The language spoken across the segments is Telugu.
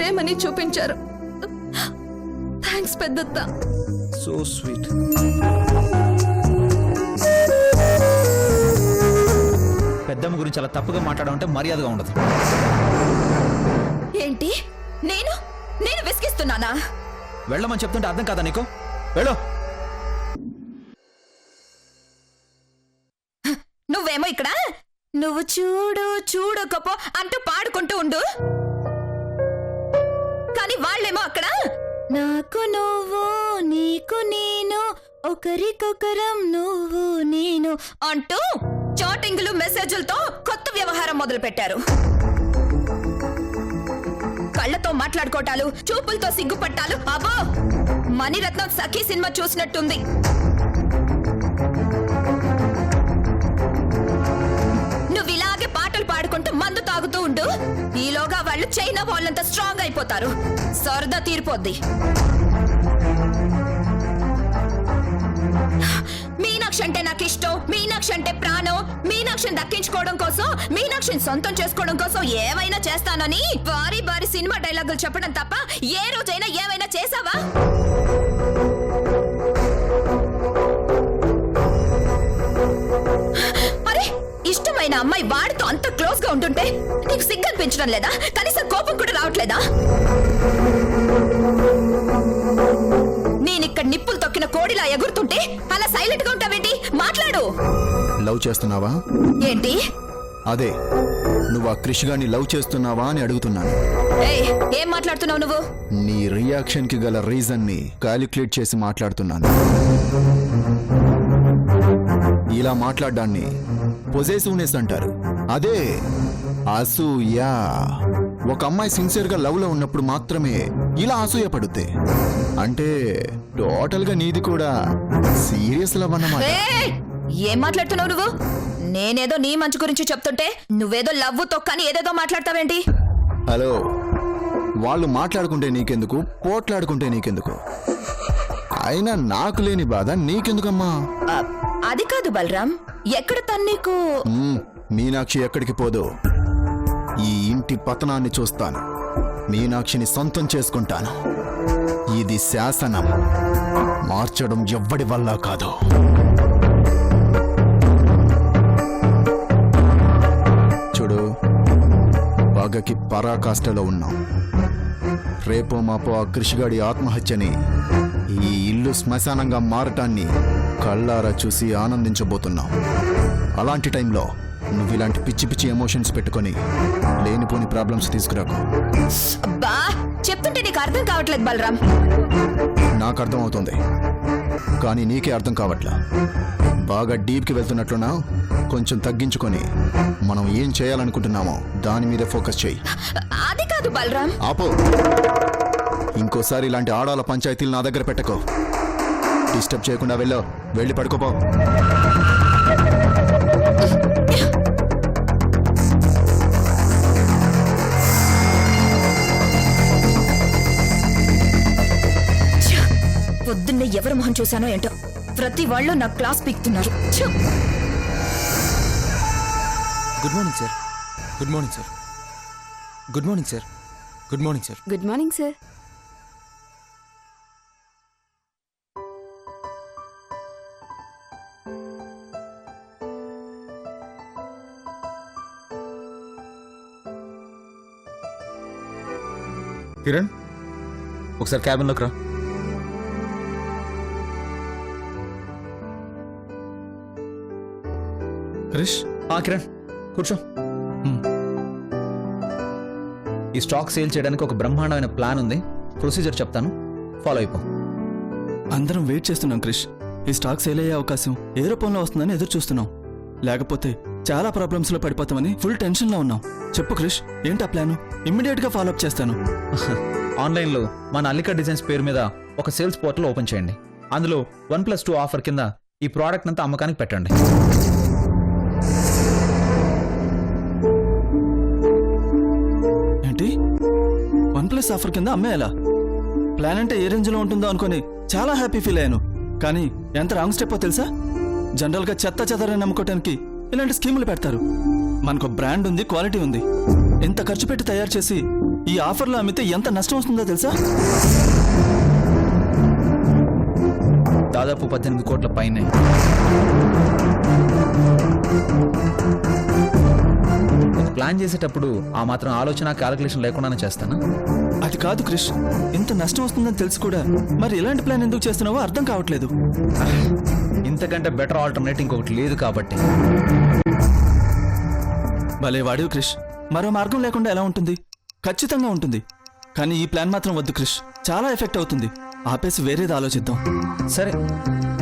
ప్రేమని చూపించారు. థ్యాంక్స్ పెద్దత్త. సో స్వీట్ పెద్దమ్మ గురించి అలా తప్పుగా మాట్లాడడం అంటే మర్యాదగా ఉండదు. ఏంటి? నేను? నేను విసిగిస్తున్నానా? వెళ్ళమని చెప్తుంటే అర్థం కాదా నీకు? వెళ్ళు. నువ్వేమో ఇక్కడ? నువ్వు చూడు చూడు గొప్ప అంటూ పాడుకుంటూ ఉండు. కానీ వాళ్ళేమో అక్కడ? నాకు నువ్వు నీకు నేను ఒకరికొకరం నువ్వు నేను అంటూ చాటింగ్లు మెసేజ్లతో కొత్త వ్యవహారం మొదలు పెట్టారు కళ్ళతో మాట్లాడుకోటాలు చూపులతో సిగ్గుపట్టాలు అబ్బో! మణిరత్నం సఖీ సినిమా చూసినట్టుంది. నువ్వు ఇలాగే పాటలు పాడుకుంటూ మందు తాగుతూ ఉండు. ఈలోగా వాళ్ళు చైనా వాళ్ళంతా స్ట్రాంగ్ అయిపోతారు. సరదా తీరిపోద్ది. మీనాక్షి అంటే నాకు ఇష్టం మీనాక్షి అంటే ప్రాణం మీనాక్షిని దక్కించుకోవడం కోసం మీనాక్షిని సొంతం చేసుకోవడం కోసం ఏమైనా చేస్తానని భారీ భారీ సినిమా డైలాగులు చెప్పడం తప్ప ఏ రోజైనా ఏమైనా చేసావా అమ్మాయి వాడితో అంత క్లోజ్గా ఉంటుంటే నీకు సిగ్గు అనిపించడం లేదా? కనీసం కోపం కూడా రావట్లేదా? నేనిక్కడ నిప్పులు తొక్కిన కోడిలా ఎగురుతుంటే అలా సైలెంట్గా ఉంటావేంటి? మాట్లాడు. లవ్ చేస్తున్నావా? ఏంటి? అదే నువ్వు ఆ కృషిగాన్ని లవ్ చేస్తున్నావా అని అడుగుతున్నాను. ఏం మాట్లాడుతున్నావు నువ్వు? నీ రియాక్షన్కి గల రీజన్ని క్యాలిక్యులేట్ చేసి మాట్లాడుతున్నాను. ఇలా మాట్లాడడాన్ని పొజేసివ్నెస్ అంటారు. అదే అసూయ. ఒక అమ్మాయి సిన్సియర్గా లవ్లో ఉన్నప్పుడు మాత్రమే ఇలా అసూయ పడుద్ది. అంటే టోటల్గా నీది కూడా సీరియస్ లవ్ అన్నమాట! ఏం మాట్లాడుతున్నావు నువ్వు? నేనేదో నీ మంచి గురించి చెప్తుంటే నువ్వేదో లవ్వు తొక్కని ఏదేదో మాట్లాడతావేంటి? హలో వాళ్ళు మాట్లాడుకుంటే నీకెందుకు? పోట్లాడుకుంటే నీకెందుకు? అయినా నాకు లేని బాధ నీకెందుకమ్మా? అది కాదు బలరాం. ఎక్కడ తను నీకు? మ్మ్, మీనాక్షి ఎక్కడికి పోదు. ఈ ఇంటి పతనాన్ని చూస్తాను. మీనాక్షిని సొంతం చేసుకుంటాను. ఇది శాసనం. మార్చడం ఎవ్వడి వల్ల కాదు. చూడు పగకి పరాకాష్ఠలో ఉన్నాం. రేపో మాపో ఆ కృషిగాడి ఆత్మహత్యని ఈ ఇల్లు శ్మశానంగా మారటాన్ని కళ్ళారా చూసి ఆనందించబోతున్నాం అలాంటి టైంలో నువ్వు ఇలాంటి పిచ్చి పిచ్చి ఎమోషన్స్ పెట్టుకొని లేనిపోని ప్రాబ్లమ్స్ తీసుకురాకు. అబ్బా చెప్తుంటే నీకు అర్థం కావట్లేదు బలరాం. నాకు అర్థం అవుతుంది. కానీ నీకే అర్థం కావట్లా. బాగా డీప్కి వెళ్తున్నట్లున్నా కొంచెం తగ్గించుకొని మనం ఏం చేయాలనుకుంటున్నామో దాని మీద ఫోకస్ చేయి. అది కాదు బలరాం. ఆపో. ఇంకోసారి ఇలాంటి ఆడాల పంచాయతీలు నా దగ్గర పెట్టకో. డిస్టర్బ్ చేయకుండా వెళ్ళో. వెళ్ళి పడుకోపో! పొద్దున్నే ఎవరి మొహం చూశానో ఏంటో. ప్రతి వాళ్ళు నా class పీక్తున్నారు! Good morning sir. Good morning sir. Good morning sir. Good morning sir. Good morning sir. Kiran ఒకసారి క్యాబిన్లోకి రా. క్రిష్ ఆ కిరణ్ కూర్చో. ఈ స్టాక్ సేల్ చేయడానికి ఒక బ్రహ్మాండమైన ప్లాన్ ఉంది. ప్రొసీజర్ చెప్తాను. ఫాలో అయిపో. అందరం వెయిట్ చేస్తున్నాం క్రిష్. ఈ స్టాక్ సేల్ అయ్యే అవకాశం ఏ రూపంలో వస్తుందని ఎదురు చూస్తున్నాం లేకపోతే చాలా ప్రాబ్లమ్స్లో పడిపోతామని ఫుల్ టెన్షన్లో ఉన్నాం. చెప్పు క్రిష్ ఏంటా ప్లాను ఇమ్మీడియట్గా ఫాలో అప్ చేస్తాను. ఆన్లైన్లో మన అల్లిక డిజైన్స్ పేరు మీద ఒక సేల్స్ పోర్టల్ ఓపెన్ చేయండి. అందులో వన్ ప్లస్ టూ ఆఫర్ కింద ఈ ప్రోడక్ట్ అంతా అమ్మకానికి పెట్టండి. ఏంటి? వన్ ప్లస్ ఆఫర్ కింద అమ్మేయాలా ప్లాన్ అంటే ఏ రేంజ్లో ఉంటుందో అనుకొని చాలా హ్యాపీ ఫీల్ అయ్యాను. కానీ ఎంత రాంగ్ స్టెప్పో తెలుసా? జనరల్గా చెత్త చెదరని నమ్ముకోవటానికి ఇలాంటి స్కీములు పెడతారు. మనకు బ్రాండ్ ఉంది క్వాలిటీ ఉంది. ఎంత ఖర్చు పెట్టి తయారు చేసి ఈ ఆఫర్లో అమ్మితే ఎంత నష్టం వస్తుందో తెలుసా? దాదాపు పద్దెనిమిది కోట్ల పైనే. ప్లాన్ చేసేటప్పుడు ఆ మాత్రం ఆలోచన క్యాలిక్యులేషన్ లేకుండానే చేస్తాను? అది కాదు క్రిష్. ఇంత నష్టం వస్తుందని తెలిసి కూడా. మరి ఇలాంటి ప్లాన్ ఎందుకు చేస్తున్నావో అర్థం కావట్లేదు. ఇంతకంటే బెటర్ ఆల్టర్నేట్ ఇంకొకటి లేదు కాబట్టి. భలే వాడివి క్రిష్. మరో మార్గం లేకుండా ఎలా ఉంటుంది? ఖచ్చితంగా ఉంటుంది. కానీ ఈ ప్లాన్ మాత్రం వద్దు క్రిష్. చాలా ఎఫెక్ట్ అవుతుంది. ఆపేసి వేరేది ఆలోచిద్దాం. సరే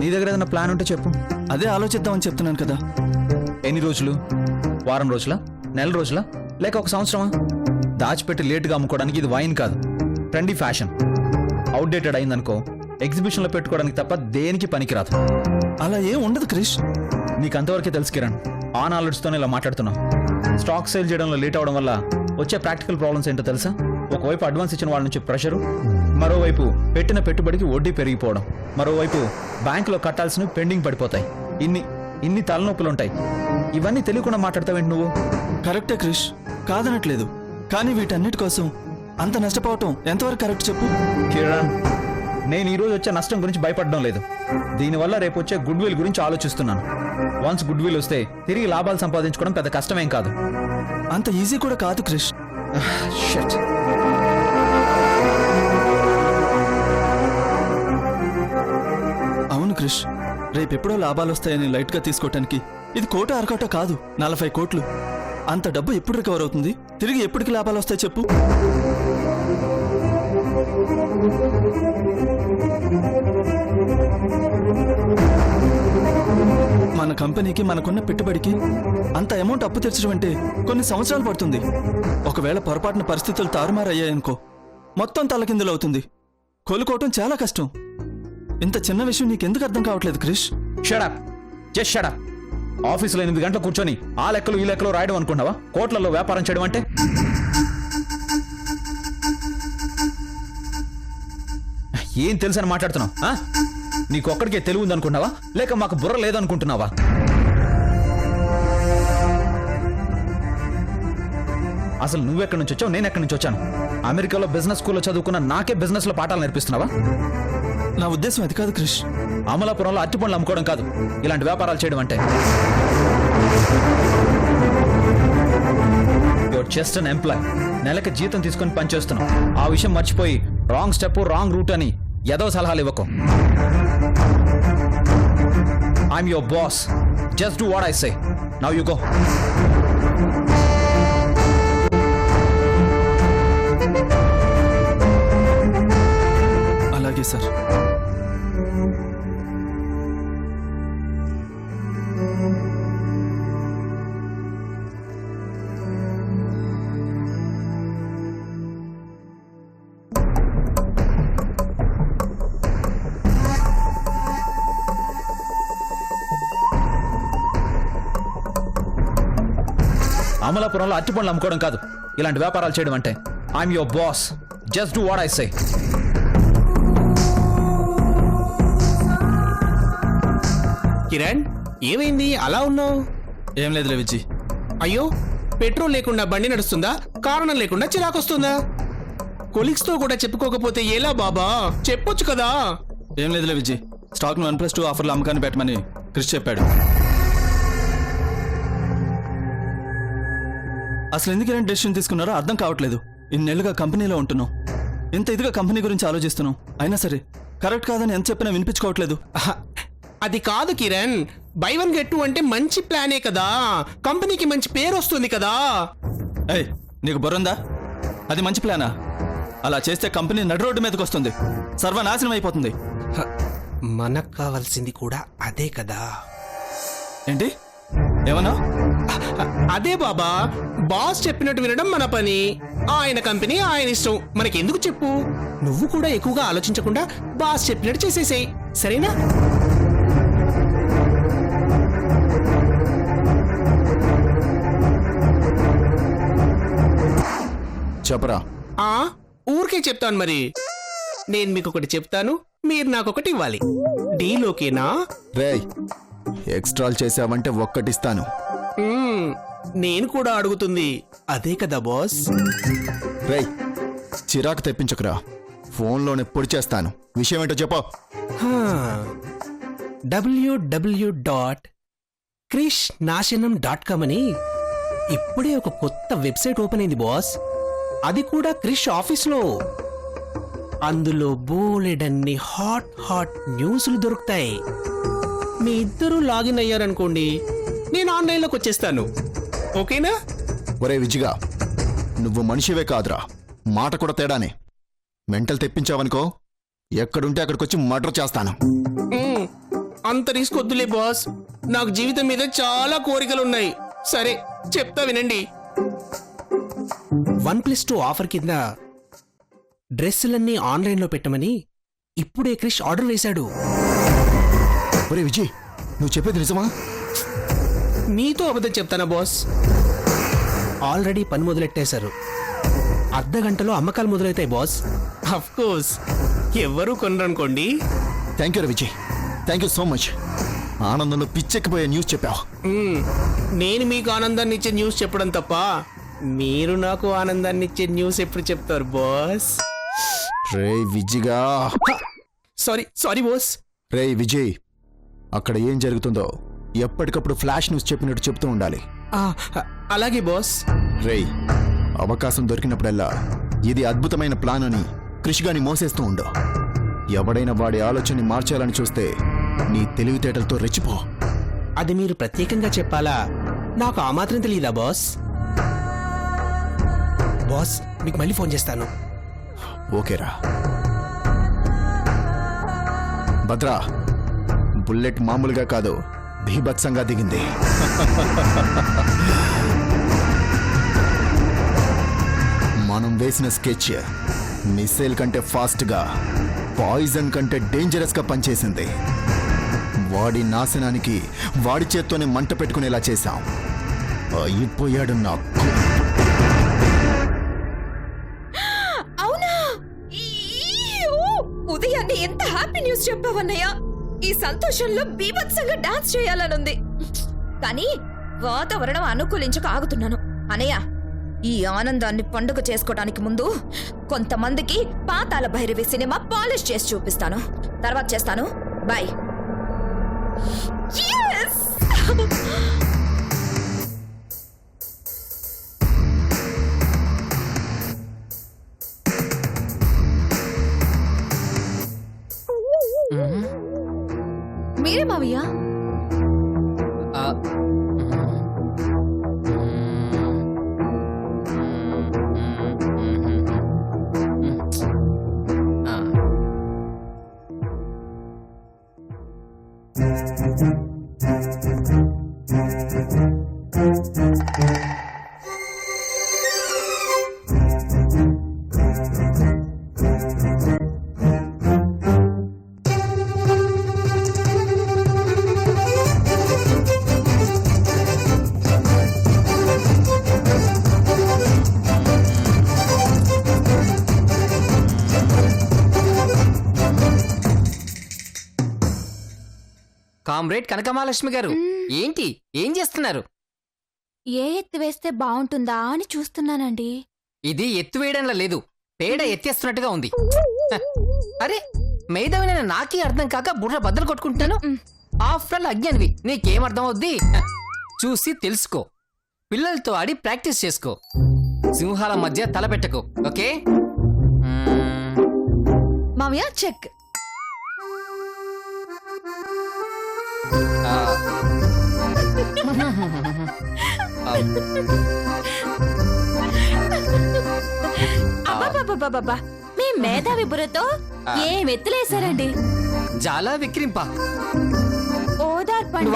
నీ దగ్గర ఏదైనా ప్లాన్ ఉంటే చెప్పు. అదే ఆలోచిద్దామని చెప్తున్నాను కదా. ఎన్ని రోజులు? వారం రోజుల? నెల రోజుల? లేక ఒక సంవత్సరమా? దాచిపెట్టి లేటుగా అమ్ముకోవడానికి ఇది వైన్ కాదు. Trendy fashion. అవుట్డేటెడ్ అయిందనుకో ఎగ్జిబిషన్లో పెట్టుకోవడానికి తప్ప దేనికి పనికిరాదు. అలా ఏం ఉండదు క్రిష్. నీకు అంతవరకే తెలుసు కిరణ్ ఆన్ ఆలోచిస్తోనే ఇలా మాట్లాడుతున్నావు స్టాక్ సేల్ చేయడంలో లేట్ అవడం వల్ల వచ్చే ప్రాక్టికల్ ప్రాబ్లమ్స్ ఏంటో తెలుసా? ఒకవైపు అడ్వాన్స్ ఇచ్చిన వాళ్ళ నుంచి ప్రెషరు మరోవైపు పెట్టిన పెట్టుబడికి వడ్డీ పెరిగిపోవడం మరోవైపు బ్యాంకులో కట్టాల్సినవి పెండింగ్ పడిపోతాయి. ఇన్ని ఇన్ని తలనొప్పులు ఉంటాయి ఇవన్నీ తెలియకుండా మాట్లాడతావేంటి నువ్వు? కరెక్టే క్రిష్. కాదనట్లేదు. కానీ వీటన్నిటి కోసం అంత నష్టపోవటం ఎంతవరకు కరెక్ట్ చెప్పు? కిరణ్ నేను ఈ రోజు వచ్చే నష్టం గురించి భయపడడం లేదు. దీనివల్ల రేపు వచ్చే గుడ్ విల్ గురించి ఆలోచిస్తున్నాను. వన్స్ గుడ్ విల్ వస్తే తిరిగి లాభాలు సంపాదించుకోవడం పెద్ద కష్టమేం కాదు. అంత ఈజీ కూడా కాదు క్రిష్. అవును క్రిష్. రేపెప్పుడో లాభాలు వస్తాయని లైట్గా తీసుకోవటానికి ఇది కోట అరకోట కాదు నలభై కోట్లు. అంత డబ్బు ఎప్పుడు రికవర్ అవుతుంది? తిరిగి ఎప్పటికి లాభాలు వస్తాయి చెప్పు. మన కంపెనీకి మనకున్న పెట్టుబడికి అంత అమౌంట్ అప్పు తెచ్చడం అంటే కొన్ని సంవత్సరాలు పడుతుంది. ఒకవేళ పొరపాటున పరిస్థితులు తారుమారయ్యాయనుకో మొత్తం తలకిందులు అవుతుంది కోలుకోవటం చాలా కష్టం. ఇంత చిన్న విషయం నీకెందుకు అర్థం కావట్లేదు క్రిష్? షడప్ జస్ట్ షడప్ ఆఫీసులో ఎనిమిది గంటలు కూర్చొని ఆ లెక్కలు ఈ లెక్కలు రాయడం అనుకున్నావా కోట్లలో వ్యాపారం చేయడం అంటే? ఏం తెలుసని మాట్లాడుతున్నావు ఆ? నీకొక్కడికే తెలివి ఉందనుకుంటున్నావా? లేక మాకు బుర్ర లేదనుకుంటున్నావా? అసలు నువ్వెక్కడి నుంచి వచ్చావు? నేను ఎక్కడి నుంచి వచ్చాను? అమెరికాలో బిజినెస్ స్కూల్లో చదువుకున్న నాకే బిజినెస్లో పాఠాలు నేర్పిస్తున్నావా? నా ఉద్దేశం అది కాదు క్రిష్. అమలాపురంలో అట్టి పండ్లు అమ్ముకోవడం కాదు. ఇలాంటి వ్యాపారాలు చేయడం అంటే. యువర్ జస్ట్ అన్ ఎంప్లాయ్ నెలకి జీతం తీసుకొని పనిచేస్తున్నావు. ఆ విషయం మర్చిపోయి రాంగ్ స్టెప్ రాంగ్ రూట్ అని ఏదో సలహాలు ఇవ్వకు. I'm your boss just do what I say now you go అలాగే సార్. అమలాపురంలో అట్టి పండ్లు అమ్ముకోవడం కాదు. ఇలాంటి వ్యాపారాలు చేయడం అంటే I'm your boss just do what I say Kiran ఏమైంది? అలా ఉన్నావు? ఏం లేదులే విజ్జి అయ్యో పెట్రోల్ లేకుండా బండి నడుస్తుందా? కారణం లేకుండా చిరాకొస్తుందా? కొలీగ్స్తో కూడా చెప్పుకోకపోతే ఎలా బాబా? చెప్పొచ్చు కదా. ఏం లేదులే Vijji stock one plus two ఆఫర్లు అమ్మకాన్ని పెట్టమని క్రిష్ చెప్పాడు. అసలు ఎందుకు ఇలాంటి డెసిషన్ తీసుకున్నారో అర్థం కావట్లేదు. ఇన్నేళ్ళుగా కంపెనీలో ఉంటున్నాం. ఇంత ఇదిగా కంపెనీ గురించి ఆలోచిస్తున్నాం. అయినా సరే కరెక్ట్ కాదని ఎంత చెప్పినా వినిపించుకోవట్లేదు. అది కాదు Kiran. Buy one get two అంటే మంచి ప్లానే కదా. కంపెనీకి మంచి పేరు వస్తుంది కదా. ఏయ్ నీకు బుర్రందా అది మంచి ప్లానా అలా చేస్తే కంపెనీ నడు రోడ్డు మీదకి వస్తుంది. సర్వనాశనం అయిపోతుంది. మనకు కావాల్సింది కూడా అదే కదా. ఏంటి? ఏమన్నా? అదే బాబా బాస్ చెప్పినట్టు వినడం మన పని. ఆయన కంపెనీ ఆయన ఇష్టం. మనకెందుకు చెప్పు? నువ్వు కూడా ఎక్కువగా ఆలోచించకుండా బాస్ చెప్పినట్టు చేసేసేయ్. సరేనా? చెప్పరా? ఆ ఊరికే చెప్తాను మరి. నేను మీకు ఒకటి చెప్తాను మీరు నాకు ఒకటి ఇవ్వాలి. డీల్ ఓకేనా రేయ్ ఎక్స్ట్రాల్ చేసావంటే ఒక్కటిస్తాను. నేను కూడా అడుగుతుంది. అదే కదా బాస్? రేయ్ చిరాకు తెప్పించకురా. ఫోన్లోనే పొడి చేస్తాను. విషయం ఏంటో చెప్పు డబ్ల్యూడబ్ల్యూ డాట్ క్రిష్ నాశనం డాట్ కామ్ అని ఇప్పుడే ఒక కొత్త వెబ్సైట్ ఓపెన్ అయింది బాస్. అది కూడా క్రిష్ ఆఫీస్లో. అందులో బోలెడన్ని హాట్ హాట్ న్యూస్లు దొరుకుతాయి. మీ ఇద్దరు లాగిన్ అయ్యారనుకోండి నేను ఆన్లైన్లోకి వచ్చేస్తాను. ఓకేనా? ఒరే విజిగా నువ్వు మనిషివే కాదురా. మాట కూడా తేడానే. మెంటల్ తెప్పించావనుకో ఎక్కడుంటే అక్కడికొచ్చి మర్డర్ చేస్తాను. అంత రిస్క్ వద్దులే బాస్. నాకు జీవితం మీద చాలా కోరికలు ఉన్నాయి సరే చెప్తా వినండి. వన్ ప్లస్ టూ ఆఫర్ కింద డ్రెస్సులన్నీ ఆన్లైన్లో పెట్టమని ఇప్పుడే క్రిష్ ఆర్డర్ వేశాడు. ఒరే విజయ్ నువ్వు చెప్పేది నిజమా? మీతో అబద్ధం చెప్తానా బాస్? ఆల్రెడీ పని మొదలెట్టేశారు. అర్ధ గంటలో అమ్మకాలు మొదలవుతాయి బాస్. అఫ్ కోర్స్ ఎవ్వరూ కొనరనుకోండి. థ్యాంక్ యూ రా Vijay thank you so much ఆనందంలో పిచ్చెక్కిపోయే న్యూస్ చెప్పావు. మ్మ్. నేను మీకు ఆనందాన్ని ఇచ్చే న్యూస్ చెప్పడం తప్ప మీరు నాకు ఆనందాన్ని ఇచ్చే న్యూస్ ఎప్పుడు చెప్తారు బాస్? రే విజిగా. సారీ సారీ బాస్ రే విజయ్ అక్కడ ఏం జరుగుతుందో ఎప్పటికప్పుడు ఫ్లాష్ న్యూస్ చెప్పినట్టు చెప్తూ ఉండాలి. అలాగే బాస్. రేయ్ అవకాశం దొరికినప్పుడల్లా ఇది అద్భుతమైన ప్లాన్ అని కృషిగాని మోసేస్తూ ఉండు. ఎవడైనా వాడి ఆలోచనని మార్చాలని చూస్తే నీ తెలివితేటలతో రెచ్చిపో. అది మీరు ప్రత్యేకంగా చెప్పాలా? నాకు ఆ మాత్రం తెలియదా బాస్? బాస్ మీకు మళ్ళీ ఫోన్ చేస్తాను. ఓకేరా. భద్రా బుల్లెట్ మామూలుగా కాదు. భీభత్సంగా దిగింది. మనం వేసిన స్కెచ్ మిస్సైల్ కంటే ఫాస్ట్గా పాయిజన్ కంటే డేంజరస్గా పనిచేసింది. వాడి నాశనానికి వాడి చేత్తోనే మంట పెట్టుకునేలా చేశాం. అయిపోయాడు నాకు. అవునా? ఉదయాన్నే ఎంత హ్యాపీ న్యూస్ చెప్పావన్నయ్యా? ఈ సంతోషంలో బీభత్సంగా డాన్స్ చేయాలనుంది. కానీ వాతావరణం అనుకూలించక ఆగుతున్నాను. అనయ్య ఈ ఆనందాన్ని పండుగ చేసుకోవడానికి ముందు కొంతమందికి పాతాల భైరవి సినిమా పాలిష్ చేసి చూపిస్తాను. తర్వాత చేస్తాను. బాయ్ కామ్రేడ్ కనకమహాలక్ష్మి గారు. ఏంటి? ఏం చేస్తున్నారు? ఏ ఎత్తు వేస్తే బాగుంటుందా అని చూస్తున్నానండి. ఇది ఎత్తు వేయడంలో లేదు. పేడ ఎత్తేస్తున్నట్టుగా ఉంది. హ, అరే మేధావిన నాకే అర్థం కాక బుర్ర బద్దలు కొట్టుకుంటున్నాను ఆఫ్టర్ ఆల్ అజ్ఞానివి నీకేం అర్థం అవుద్ది హ, చూసి తెలుసుకో. పిల్లలతో ఆడి ప్రాక్టీస్ చేసుకో. సింహాల మధ్య తల పెట్టకు ఓకే? మ్మ్. మావయ్య చెక్. మీ మేధావి బుర్రతో ఏం ఎత్తులేశారండి? చాలా విక్రింప. ఓదార్పండి.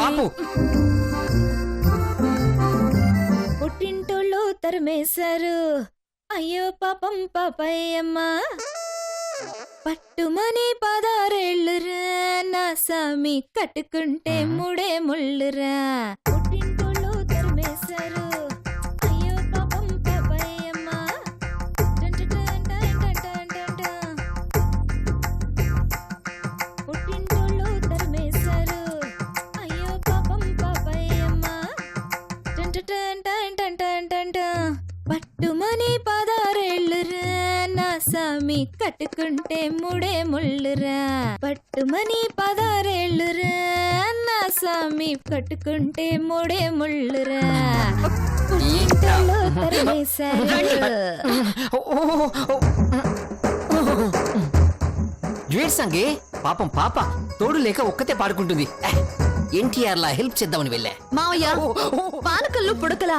పుట్టింటోళ్ళు తరిమేశారు. అయ్యో పాపం పాపయ్యమ్మ. పట్టుమని పదారేళ్ళురా నా సామి కట్టుకుంటే మూడే ముళ్ళురా. పుట్టింటోళ్ళు తరిమేశారు. సామి కట్టుకుంటే మూడే ముళ్ళురా. పట్టుమని పదారేళ్ళురా. నా సామి కట్టుకుంటే మూడే ముళ్ళురా. పుట్టింటలో తరిమేశారు సంగే పాపం పాప తోడు లేక ఒక్కతే పాడుకుంటుంది. ఎన్టీఆర్ లా హెల్ప్ చేద్దామని వెళ్ళా. మావయ్య పాలకల్లు పుడకలా.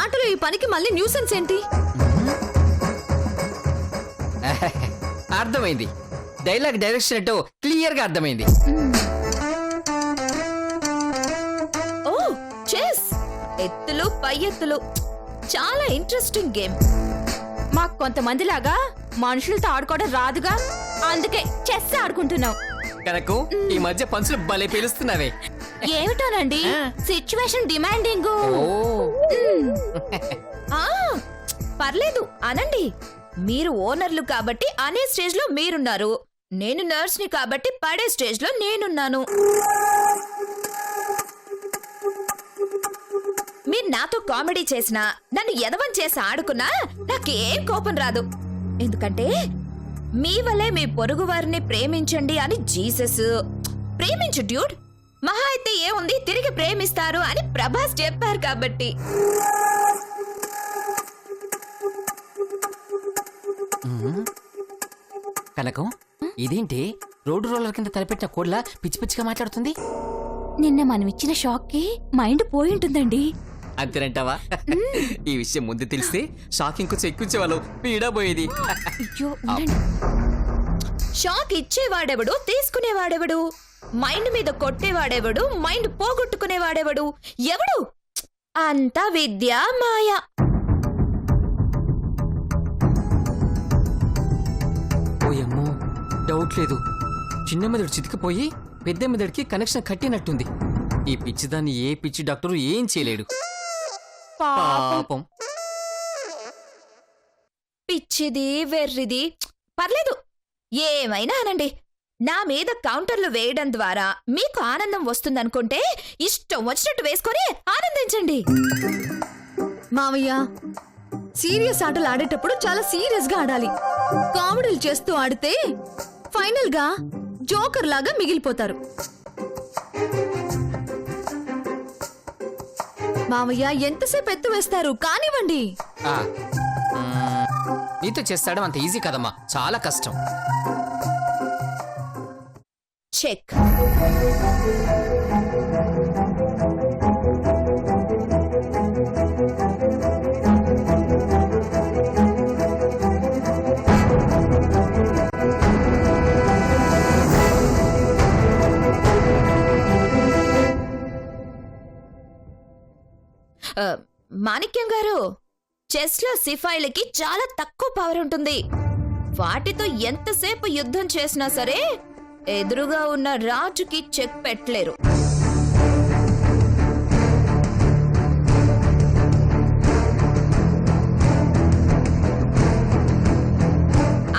ఆటలో ఈ పనికి మళ్ళీ న్యూసెన్స్ ఏంటి? అర్థమైంది. డైలాగ్ డైరెక్షన్ ఏంటో క్లియర్గా అర్థమైంది. Oh chess. ఎత్తులు పై ఎత్తులు. చాలా ఇంట్రెస్టింగ్ గేమ్. మాకు కొంతమంది లాగా మనుషులతో ఆడుకోవడం రాదుగా? అందుకే చెస్ ఆడుకుంటున్నాం. కనుక ఈ మధ్య పంచులు భలే పిలుస్తున్నావే. ఏమిటోనండి? Situation demanding. పర్లేదు అనండి. మీరు ఓనర్లు కాబట్టి అనే స్టేజ్లో మీరున్నారు. నేను నర్స్ని కాబట్టి పడే స్టేజ్లో నేనున్నాను. మీరు నాతో కామెడీ చేసినా నన్ను ఎదవం చేసి ఆడుకున్నా నాకేం కోపం రాదు. ఎందుకంటే మీ వలే మీ పొరుగు వారిని ప్రేమించండి అని జీసస్. ప్రేమించు డ్యూడ్. మహా అయితే ఏముంది? తిరిగి ప్రేమిస్తారు అని ప్రభాస్ చెప్పారు కాబట్టి. కనకం ఇదేంటి? రోడ్డు రోలర్ కింద తలపెట్టిన కోడ్లా పిచ్చి పిచ్చిగా మాట్లాడుతుంది? నిన్న మనం ఇచ్చిన షాక్కి మైండ్ పోయి ఉంటుందండి. అంతేనంటావా ఈ విషయం ముందు తెలిస్తే షాకింగ్ కొంచెం ఎక్కువ పీడబోయేది అయ్యో ఉండండి. షాక్ ఇచ్చేవాడెవడు తీసుకునేవాడెవడు? మైండ్ మీద కొట్టేవాడెవడు మైండ్ పోగొట్టుకునేవాడెవడు? ఎవడు? అంతా విద్య మాయ. డౌట్ లేదు చిన్న మెదడు చితికిపోయి పెద్ద మెదడుకి కనెక్షన్ కట్టినట్టుంది. ఈ పిచ్చిదాన్ని ఏ పిచ్చి డాక్టరు ఏం చేయలేడు. పాపం. పిచ్చిది వెర్రిది పర్లేదు. ఏమైనా అనండి. నా మీద కౌంటర్లు వేయడం ద్వారా మీకు ఆనందం వస్తుందనుకుంటే ఇష్టం వచ్చినట్టు వేసుకొని ఆనందించండి. మావయ్య సీరియస్ ఆటలు ఆడేటప్పుడు చాలా సీరియస్గా ఆడాలి. కామెడీలు చేస్తూ ఆడితే ఫైనల్గా జోకర్ లాగా మిగిలిపోతారు. మావయ్య ఎంతసేపు ఎత్తు వేస్తారు? కానివ్వండి. ఆ, మ్మ్, నీతో చేస్తాడం అంత ఈజీ కదమ్మా. చాలా కష్టం. చెక్. మాణిక్యం గారు చెస్లో సిఫాయిలకి చాలా తక్కువ పవర్ ఉంటుంది. వాటితో ఎంతసేపు యుద్ధం చేసినా సరే ఎదురుగా ఉన్న రాజుకి చెక్ పెట్టలేరు.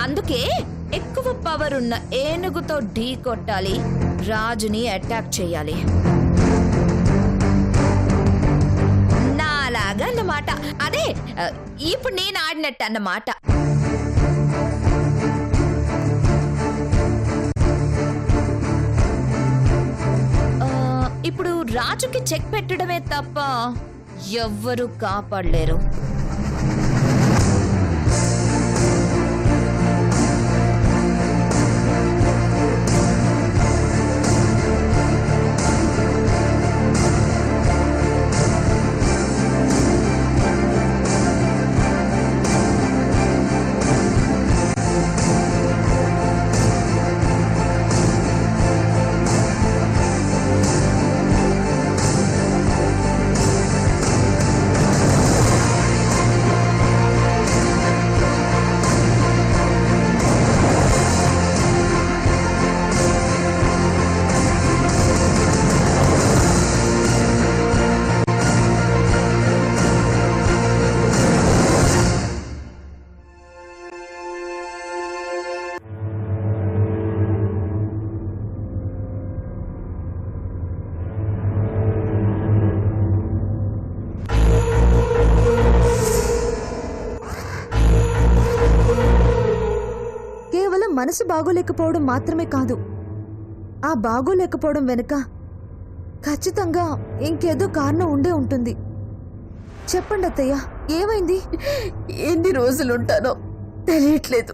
అందుకే ఎక్కువ పవర్ ఉన్న ఏనుగుతో ఢీ కొట్టాలి రాజుని అటాక్ చేయాలి. ఇప్పుడు నేను ఆడినట్టు అన్నమాట. ఆ, ఇప్పుడు రాజుకి చెక్ పెట్టడమే తప్ప ఎవ్వరూ కాపాడలేరు. మనసు బాగోలేకపోవడం మాత్రమే కాదు. ఆ బాగోలేకపోవడం వెనుక ఖచ్చితంగా ఇంకేదో కారణం ఉండే ఉంటుంది. చెప్పండి అత్తయ్య ఏమైంది? ఎన్ని రోజులుంటానో తెలియట్లేదు.